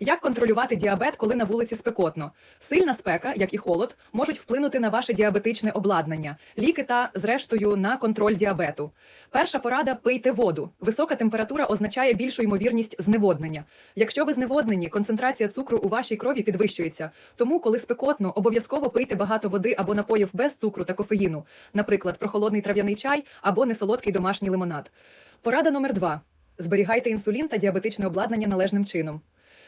Як контролювати діабет, коли на вулиці спекотно? Сильна спека, як і холод, можуть вплинути на ваше діабетичне обладнання, ліки та, зрештою, на контроль діабету. Перша порада пийте воду. Висока температура означає більшу ймовірність зневоднення. Якщо ви зневоднені, концентрація цукру у вашій крові підвищується. Тому, коли спекотно, обов'язково пийте багато води або напоїв без цукру та кофеїну, наприклад, прохолодний трав'яний чай або несолодкий домашній лимонад. Порада номер два: зберігайте інсулін та діабетичне обладнання належним чином.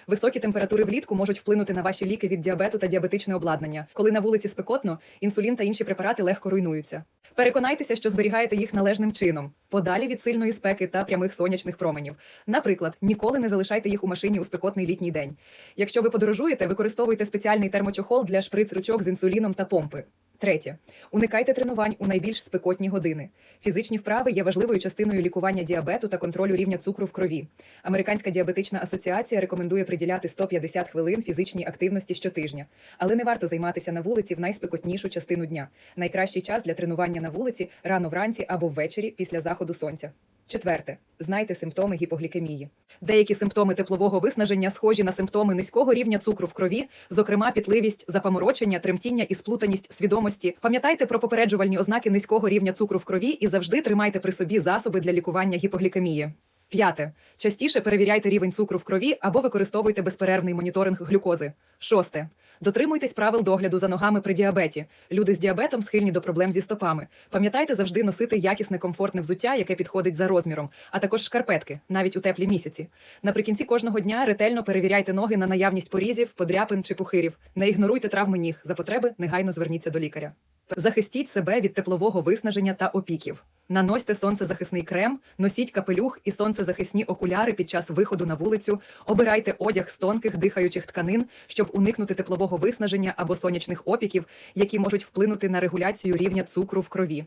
Високі температури влітку можуть вплинути на ваші ліки від діабету та діабетичне обладнання. Коли на вулиці спекотно, інсулін та інші препарати легко руйнуються. Переконайтеся, що зберігаєте їх належним чином, подалі від сильної спеки та прямих сонячних променів. Наприклад, ніколи не залишайте їх у машині у спекотний літній день. Якщо ви подорожуєте, використовуйте спеціальний термочохол для шприц-ручок з інсуліном та помпи. Третє. Уникайте тренувань у найбільш спекотні години. Фізичні вправи є важливою частиною лікування діабету та контролю рівня цукру в крові. Американська діабетична асоціація рекомендує приділяти 150 хвилин фізичній активності щотижня, але не варто займатися на вулиці в найспекотнішу частину дня. Найкращий час для тренування на вулиці рано вранці або ввечері після заходу сонця. Четверте, знайте симптоми гіпоглікемії. Деякі симптоми теплового виснаження схожі на симптоми низького рівня цукру в крові, зокрема пітливість, запаморочення, тремтіння і сплутаність свідомості. Пам'ятайте про попереджувальні ознаки низького рівня цукру в крові і завжди тримайте при собі засоби для лікування гіпоглікемії. П'яте. Частіше перевіряйте рівень цукру в крові або використовуйте безперервний моніторинг глюкози. Шосте. Дотримуйтесь правил догляду за ногами при діабеті. Люди з діабетом схильні до проблем зі стопами. Пам'ятайте завжди носити якісне комфортне взуття, яке підходить за розміром, а також шкарпетки, навіть у теплі місяці. Наприкінці кожного дня ретельно перевіряйте ноги на наявність порізів, подряпин чи пухирів. Не ігноруйте травми ніг. За потреби негайно зверніться до лікаря. Захистіть себе від теплового виснаження та опіків. Наносьте сонцезахисний крем, носіть капелюх і сонцезахисні окуляри під час виходу на вулицю. Обирайте одяг з тонких дихаючих тканин, щоб уникнути теплового виснаження або сонячних опіків, які можуть вплинути на регуляцію рівня цукру в крові.